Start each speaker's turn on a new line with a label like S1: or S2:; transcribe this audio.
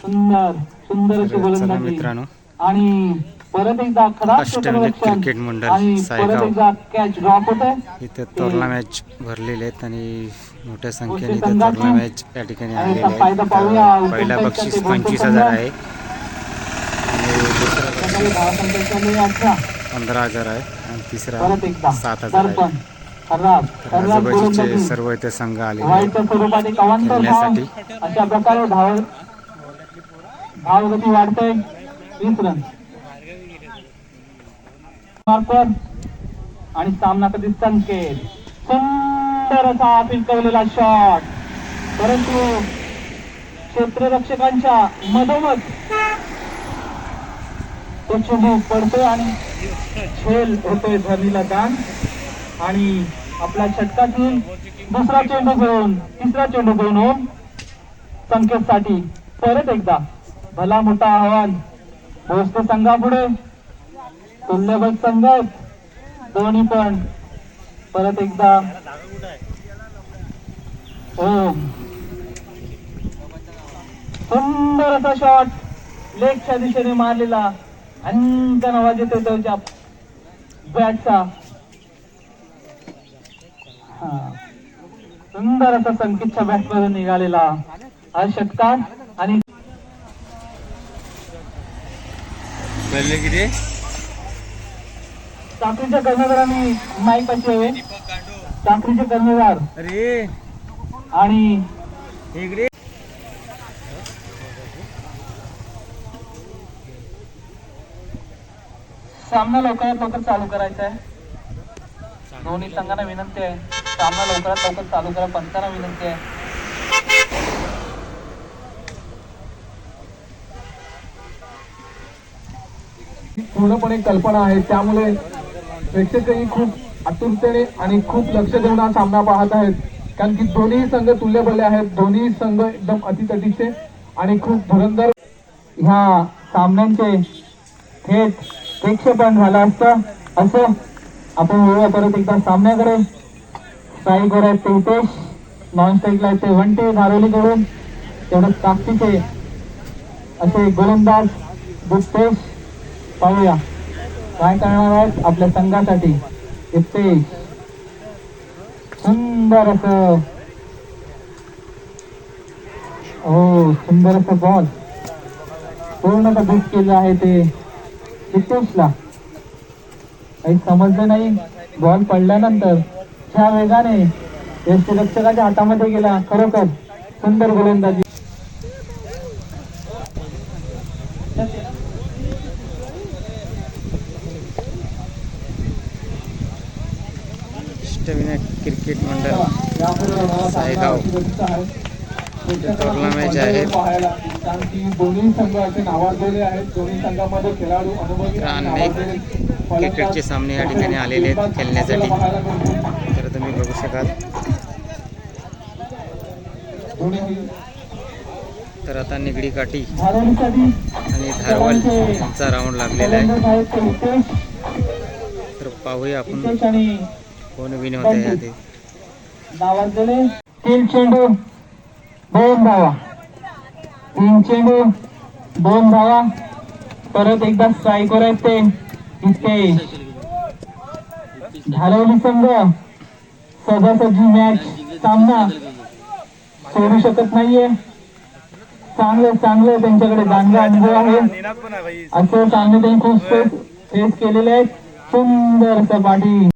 S1: सुंदर सुंदर अशी गोलंदाजी
S2: मित्रांनो
S1: आणि परत एकदा
S2: क्रिकेट मंडळ सायगाव.
S1: कॅच ड्रॉप होत आहे
S2: इथे तोरणा मॅच भरलेले आहेत आणि मोठ्या संख्येने इथे तोरणा मॅच या ठिकाणी आलेले आहेत. पहिला बक्षीस पंचवीस हजार. आहे. पंधरा हजार आहे. आणि तिसरा सात हजार आहे. आजूबाजूचे सर्व इथे संघ
S1: धाव
S2: खेळण्यासाठी.
S1: अशा प्रकारे धाव धावगती वाढते वीस रन मार्कर. आणि सामना कधी संकेत सुंदर असा फिरकवलेला शॉट परंतु क्षेत्ररक्षकांच्या मधोमध तो चेंडू पडतोय आणि झेल होतोय धरणीला दान. आणि आपला षटकातील दुसरा चेंडू घेऊन तिसरा चेंडू घेऊन होऊन संकेतसाठी परत एकदा मला मोठा आव्हान. पोहोचतो संघापुढे तुल्यबळ संघ दोन्ही पण. परत एकदा. हो सुंदर असा शॉट लेगच्या दिशेने मारलेला. अंकन आवाज येतो त्याच्या बॅटचा हा. सुंदर असा संकेतच्या बॅट मधून निघालेला हा षटकार आणि चाकरीच्या कर्णधारांनी माईक हवे चाकरीचे कर्णधार
S2: अरे.
S1: आणि
S2: इकडे.
S1: सामना लवकरात लवकर चालू करायचा आहे. दोन्ही संघांना विनंती आहे. सामना लवकरात लवकर चालू करा. पंचांना विनंती आहे.
S3: पूर्णपणे कल्पना आहे. त्यामुळे प्रेक्षकही खूप आतुरतेने आणि खूप लक्ष देऊन हा सामना पाहत आहेत. कारण की दोन्ही संघ तुल्यबळ आहेत. दोन्ही संघ एकदम अतितटीचे आणि खूप धुरंधर
S1: ह्या सामन्यांचे थेट प्रेक्षेपण झालं असतं. असं आपण वळूया परत एकदा सामन्याकडे. स्ट्राईकवर आहेत ते हितेश नॉन स्ट्राईकला ते वंटे धारोलीकडून. तेवढंच कापटीचे असे गोलंदाज गुप्तेश पाहूया. काय करणार आहेत? आपल्या संघासाठी. इथे सुंदर असं हो सुंदर असं बॉल पूर्ण कबूत केलं आहे ते हितेशला. काही समजलं नाही. बॉल पडल्यानंतर छान वेगाने यष्टीरक्षकाच्या हातामध्ये गेला. खरोखर सुंदर गोलंदाजी.
S2: विनायक क्रिकेट मंडळ सायगाव. थोरला मॅच आहे अनेक क्रिकेटचे सामने या ठिकाणी आलेले आहेत खेळण्यासाठी. तर तुम्ही बघू शकाल. तर आता निगडी काठी आणि धारवाल यांचा राऊंड लागलेला आहे. तर पाहूया आपण. कोण विन होत
S1: तीन चेंडू दोन धावा. तीन चेंडू दोन धावा. परत एकदा स्ट्राईकवर आहेत ते. हितेश धारवली संघ. सजासजी मॅच सामना. सोडू शकत नाहीये. चांगलं चांगलं त्यांच्याकडे. चांगला अनुभव आहे. असं सामने त्यांनी खूप फेस केलेले आहेत. सुंदर सपाटी.